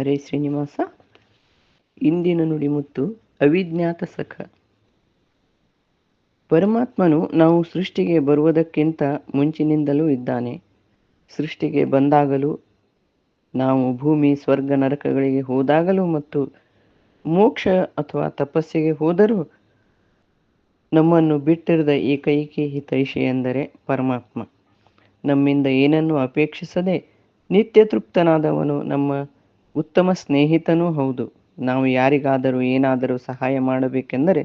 ಹರೇ ಶ್ರೀನಿವಾಸ, ಇಂದಿನ ನುಡಿಮುತ್ತು ಅವಿಜ್ಞಾತ ಸಖ. ಪರಮಾತ್ಮನು ನಾವು ಸೃಷ್ಟಿಗೆ ಬರುವುದಕ್ಕಿಂತ ಮುಂಚಿನಿಂದಲೂ ಇದ್ದಾನೆ. ಸೃಷ್ಟಿಗೆ ಬಂದಾಗಲೂ, ನಾವು ಭೂಮಿ, ಸ್ವರ್ಗ, ನರಕಗಳಿಗೆ ಹೋದಾಗಲೂ ಮತ್ತು ಮೋಕ್ಷ ಅಥವಾ ತಪಸ್ಸಿಗೆ ಹೋದರೂ ನಮ್ಮನ್ನು ಬಿಟ್ಟಿರದ ಏಕೈಕಿ ಹಿತೈಷಿ ಎಂದರೆ ಪರಮಾತ್ಮ. ನಮ್ಮಿಂದ ಏನನ್ನು ಅಪೇಕ್ಷಿಸದೆ ನಿತ್ಯ ತೃಪ್ತನಾದವನು ನಮ್ಮ ಉತ್ತಮ ಸ್ನೇಹಿತನೂ ಹೌದು. ನಾವು ಯಾರಿಗಾದರೂ ಏನಾದರೂ ಸಹಾಯ ಮಾಡಬೇಕೆಂದರೆ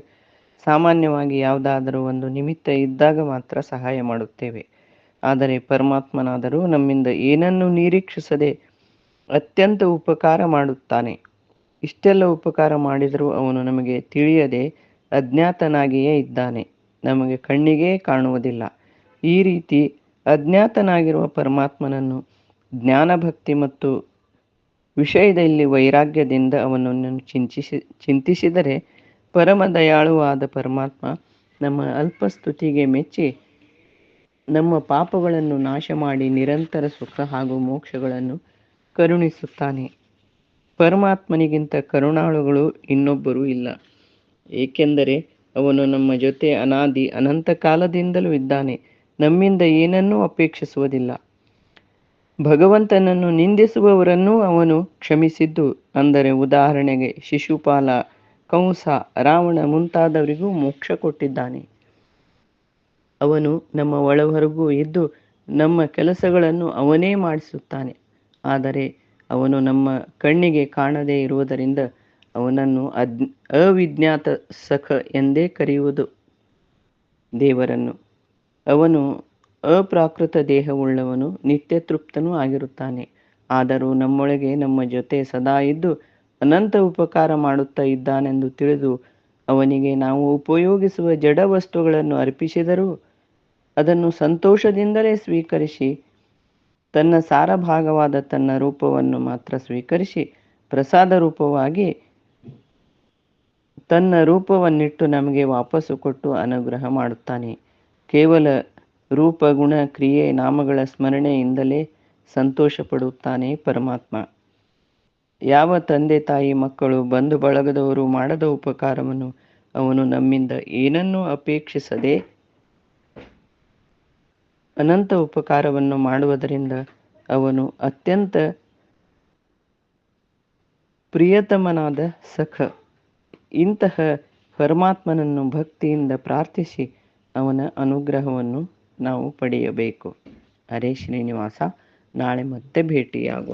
ಸಾಮಾನ್ಯವಾಗಿ ಯಾವುದಾದರೂ ಒಂದು ನಿಮಿತ್ತ ಇದ್ದಾಗ ಮಾತ್ರ ಸಹಾಯ ಮಾಡುತ್ತೇವೆ. ಆದರೆ ಪರಮಾತ್ಮನಾದರೂ ನಮ್ಮಿಂದ ಏನನ್ನು ನಿರೀಕ್ಷಿಸದೆ ಅತ್ಯಂತ ಉಪಕಾರ ಮಾಡುತ್ತಾನೆ. ಇಷ್ಟೆಲ್ಲ ಉಪಕಾರ ಮಾಡಿದರೂ ಅವನು ನಮಗೆ ತಿಳಿಯದೆ ಅಜ್ಞಾತನಾಗಿಯೇ ಇದ್ದಾನೆ. ನಮಗೆ ಕಣ್ಣಿಗೆ ಕಾಣುವುದಿಲ್ಲ. ಈ ರೀತಿ ಅಜ್ಞಾತನಾಗಿರುವ ಪರಮಾತ್ಮನನ್ನು ಜ್ಞಾನಭಕ್ತಿ ಮತ್ತು ವಿಷಯದಲ್ಲಿ ವೈರಾಗ್ಯದಿಂದ ಅವನನ್ನು ಚಿಂತಿಸಿ, ಚಿಂತಿಸಿದರೆ ಪರಮ ದಯಾಳುವಾದ ಪರಮಾತ್ಮ ನಮ್ಮ ಅಲ್ಪಸ್ತುತಿಗೆ ಮೆಚ್ಚಿ ನಮ್ಮ ಪಾಪಗಳನ್ನು ನಾಶ ಮಾಡಿ ನಿರಂತರ ಸುಖ ಹಾಗೂ ಮೋಕ್ಷಗಳನ್ನು ಕರುಣಿಸುತ್ತಾನೆ. ಪರಮಾತ್ಮನಿಗಿಂತ ಕರುಣಾಳುಗಳು ಇನ್ನೊಬ್ಬರೂ ಇಲ್ಲ. ಏಕೆಂದರೆ ಅವನು ನಮ್ಮ ಜೊತೆ ಅನಾದಿ ಅನಂತ ಕಾಲದಿಂದಲೂ ಇದ್ದಾನೆ. ನಮ್ಮಿಂದ ಏನನ್ನೂ ಅಪೇಕ್ಷಿಸುವುದಿಲ್ಲ. ಭಗವಂತನನ್ನು ನಿಂದಿಸುವವರನ್ನೂ ಅವನು ಕ್ಷಮಿಸಿದ್ದು. ಅಂದರೆ ಉದಾಹರಣೆಗೆ ಶಿಶುಪಾಲ ಕಂಸ ರಾವಣ ಮುಂತಾದವರಿಗೂ ಮೋಕ್ಷ ಕೊಟ್ಟಿದ್ದಾನೆ. ಅವನು ನಮ್ಮ ಒಳಹೊರಗೂ ಇದ್ದು ನಮ್ಮ ಕೆಲಸಗಳನ್ನು ಅವನೇ ಮಾಡಿಸುತ್ತಾನೆ. ಆದರೆ ಅವನು ನಮ್ಮ ಕಣ್ಣಿಗೆ ಕಾಣದೇ ಇರುವುದರಿಂದ ಅವನನ್ನು ಅದ್ ಅವಿಜ್ಞಾತ ಸಖ ಎಂದೇ ಕರೆಯುವುದು ದೇವರನ್ನು. ಅವನು ಅಪ್ರಾಕೃತ ದೇಹವುಳ್ಳವನು ನಿತ್ಯ ತೃಪ್ತನೂ ಆಗಿರುತ್ತಾನೆ. ಆದರೂ ನಮ್ಮೊಳಗೆ ನಮ್ಮ ಜೊತೆ ಸದಾ ಇದ್ದು ಅನಂತ ಉಪಕಾರ ಮಾಡುತ್ತಾ ಇದ್ದಾನೆಂದು ತಿಳಿದು ಅವನಿಗೆ ನಾವು ಉಪಯೋಗಿಸುವ ಜಡ ವಸ್ತುಗಳನ್ನು ಅರ್ಪಿಸಿದರೂ ಅದನ್ನು ಸಂತೋಷದಿಂದಲೇ ಸ್ವೀಕರಿಸಿ, ತನ್ನ ಸಾರಭಾಗವಾದ ತನ್ನ ರೂಪವನ್ನು ಮಾತ್ರ ಸ್ವೀಕರಿಸಿ, ಪ್ರಸಾದ ರೂಪವಾಗಿ ತನ್ನ ರೂಪವನ್ನಿಟ್ಟು ನಮಗೆ ವಾಪಸ್ಸು ಕೊಟ್ಟು ಅನುಗ್ರಹ ಮಾಡುತ್ತಾನೆ. ಕೇವಲ ರೂಪ ಗುಣ ಕ್ರಿಯೆ ನಾಮಗಳ ಸ್ಮರಣೆಯಿಂದಲೇ ಸಂತೋಷ ಪಡುತ್ತಾನೆ ಪರಮಾತ್ಮ. ಯಾವ ತಂದೆ ತಾಯಿ ಮಕ್ಕಳು ಬಂಧು ಬಳಗದವರು ಮಾಡದ ಉಪಕಾರವನ್ನು ಅವನು ನಮ್ಮಿಂದ ಏನನ್ನೂ ಅಪೇಕ್ಷಿಸದೆ ಅನಂತ ಉಪಕಾರವನ್ನು ಮಾಡುವುದರಿಂದ ಅವನು ಅತ್ಯಂತ ಪ್ರಿಯತಮನಾದ ಸಖ. ಇಂತಹ ಪರಮಾತ್ಮನನ್ನು ಭಕ್ತಿಯಿಂದ ಪ್ರಾರ್ಥಿಸಿ ಅವನ ಅನುಗ್ರಹವನ್ನು ನಾವು ಪಡೆಯಬೇಕು. ಹರೇ ಶ್ರೀನಿವಾಸ ನಾಳೆ ಮತ್ತೆ ಭೇಟಿಯಾಗೋಣ.